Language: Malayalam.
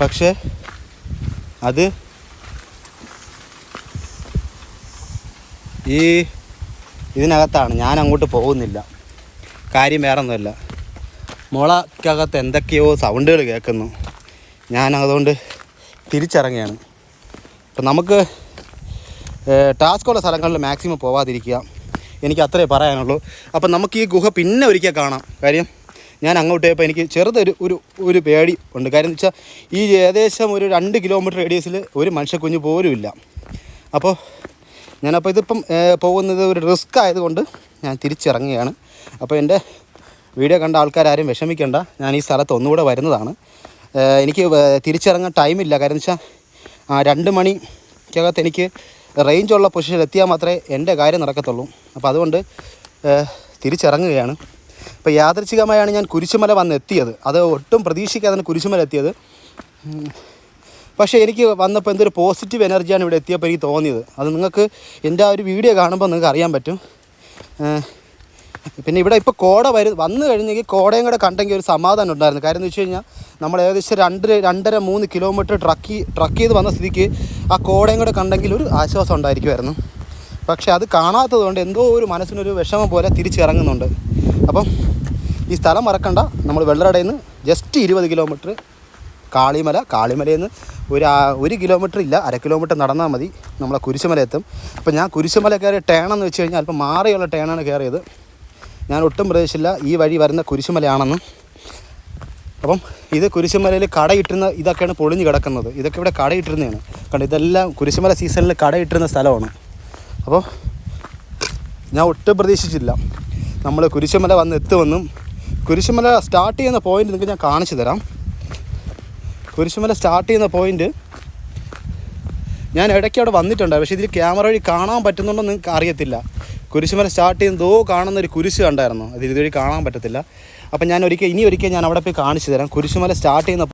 പക്ഷേ അത് ഈ ഇതിനകത്താണ്. ഞാൻ അങ്ങോട്ട് പോകുന്നില്ല. കാര്യം വേറെ ഒന്നുമല്ല മുളക്കകത്ത് എന്തൊക്കെയോ സൗണ്ടുകൾ കേൾക്കുന്നു. ഞാൻ അതുകൊണ്ട് തിരിച്ചിറങ്ങുകയാണ്. അപ്പം നമുക്ക് ടാസ്കുള്ള സ്ഥലങ്ങളിൽ മാക്സിമം പോവാതിരിക്കുക. എനിക്ക് അത്രേ പറയാനുള്ളൂ. അപ്പം നമുക്ക് ഈ ഗുഹ പിന്നെ ഒരിക്കൽ കാണാം. കാര്യം ഞാൻ അങ്ങോട്ട് പോയപ്പോൾ എനിക്ക് ചെറുതൊരു ഒരു ഒരു പേടി ഉണ്ട്. കാര്യം എന്ന് വെച്ചാൽ ഈ ഏകദേശം ഒരു രണ്ട് കിലോമീറ്റർ റേഡിയസിൽ ഒരു മനുഷ്യക്കുഞ്ഞ് പോലും ഇല്ല അപ്പോൾ ഞാനപ്പോൾ ഇതിപ്പം പോകുന്നത് ഒരു റിസ്ക് ആയതുകൊണ്ട് ഞാൻ തിരിച്ചിറങ്ങുകയാണ്. അപ്പോൾ എന്റെ വീഡിയോ കണ്ട ആൾക്കാരും വിഷമിക്കേണ്ട. ഞാൻ ഈ സ്ഥലത്ത് ഒന്നുകൂടെ വരുന്നതാണ്. എനിക്ക് തിരിച്ചിറങ്ങാൻ ടൈമില്ല എന്ന് വെച്ചാൽ ആ രണ്ട് മണിക്കകത്ത് എനിക്ക് റേഞ്ചുള്ള പൊസിഷനിൽ എത്തിയാൽ മാത്രമേ എന്റെ കാര്യം നടക്കത്തുള്ളൂ. അപ്പോൾ അതുകൊണ്ട് തിരിച്ചിറങ്ങുകയാണ്. ഇപ്പോൾ യാദൃച്ഛികമായാണ് ഞാൻ കുരിശുമല വന്ന് എത്തിയത് അത് ഒട്ടും പ്രതീക്ഷിക്കാതെ കുരിശുമല എത്തിയത് പക്ഷേ എനിക്ക് വന്നപ്പോൾ എന്തൊരു പോസിറ്റീവ് എനർജിയാണ് ഇവിടെ എത്തിയപ്പോൾ എനിക്ക് തോന്നിയത്. അത് നിങ്ങൾക്ക് എന്റെ ആ ഒരു വീഡിയോ കാണുമ്പോൾ നിങ്ങൾക്ക് അറിയാൻ പറ്റും. പിന്നെ ഇവിടെ ഇപ്പോൾ കോട വരു വന്നു കഴിഞ്ഞെങ്കിൽ കോടയും കൂടെ കണ്ടെങ്കിൽ ഒരു സമാധാനം ഉണ്ടായിരുന്നു. കാര്യം എന്ന് വെച്ച് കഴിഞ്ഞാൽ നമ്മൾ ഏകദേശം രണ്ട് രണ്ടര മൂന്ന് കിലോമീറ്റർ ട്രക്ക് ട്രക്ക് ചെയ്ത് വന്ന സ്ഥിതിക്ക് ആ കോടയും കൂടെ കണ്ടെങ്കിൽ ഒരു ആശ്വാസം ഉണ്ടായിരിക്കുമായിരുന്നു പക്ഷേ അത് കാണാത്തത് കൊണ്ട് എന്തോ ഒരു മനസ്സിനൊരു വിഷമം പോലെ തിരിച്ചിറങ്ങുന്നുണ്ട്. അപ്പം ഈ സ്ഥലം മറക്കണ്ട. നമ്മൾ വെള്ളറടയിൽ നിന്ന് ജസ്റ്റ് ഇരുപത് കിലോമീറ്റർ കാളിമല. കാളിമലയിൽ നിന്ന് ഒരു ഒരു കിലോമീറ്റർ ഇല്ല അര കിലോമീറ്റർ നടന്നാൽ മതി. നമ്മളെ കുരിശുമല എത്തും അപ്പോൾ ഞാൻ കുരിശുമല കയറിയ ടേണെന്ന് വെച്ച് കഴിഞ്ഞാൽ അല്പം മാറിയുള്ള ടേണാണ് കയറിയത്. ഞാൻ ഒട്ടും പ്രതീക്ഷിച്ചില്ല ഈ വഴി വരുന്ന കുരിശുമലയാണെന്ന്. അപ്പം ഇത് കുരിശുമലയിൽ കടയിട്ടിരുന്ന ഇതൊക്കെയാണ് പൊളിഞ്ഞ് കിടക്കുന്നത്. ഇതൊക്കെ ഇവിടെ കടയിട്ടിരുന്നതാണ്. കാരണം ഇതെല്ലാം കുരിശുമല സീസണിൽ കടയിട്ടിരുന്ന സ്ഥലമാണ്. അപ്പോൾ ഞാൻ ഒട്ടും പ്രതീക്ഷിച്ചില്ല നമ്മൾ കുരിശുമല വന്ന് എത്തുമെന്നും കുരിശുമല സ്റ്റാർട്ട് ചെയ്യുന്ന പോയിന്റ് നിങ്ങൾക്ക് ഞാൻ കാണിച്ചു തരാം. കുരിശുമല സ്റ്റാർട്ട് ചെയ്യുന്ന പോയിന്റ് ഞാൻ ഇടയ്ക്ക് അവിടെ വന്നിട്ടുണ്ട് പക്ഷേ ഇതിൽ ക്യാമറ വഴി കാണാൻ പറ്റുന്നുണ്ടോ നിങ്ങൾക്ക് അറിയത്തില്ല. കുരിശുമല സ്റ്റാർട്ട് ചെയ്യുന്നതോ കാണുന്ന ഒരു കുരിശ് കണ്ടായിരുന്നു അത് ഇതുവഴി കാണാൻ പറ്റത്തില്ല. അപ്പം ഞാൻ ഒരിക്കൽ ഇനി ഒരിക്കൽ ഞാൻ അവിടെ പോയി കാണിച്ചു തരാം. കുരിശുമല സ്റ്റാർട്ട് ചെയ്യുന്ന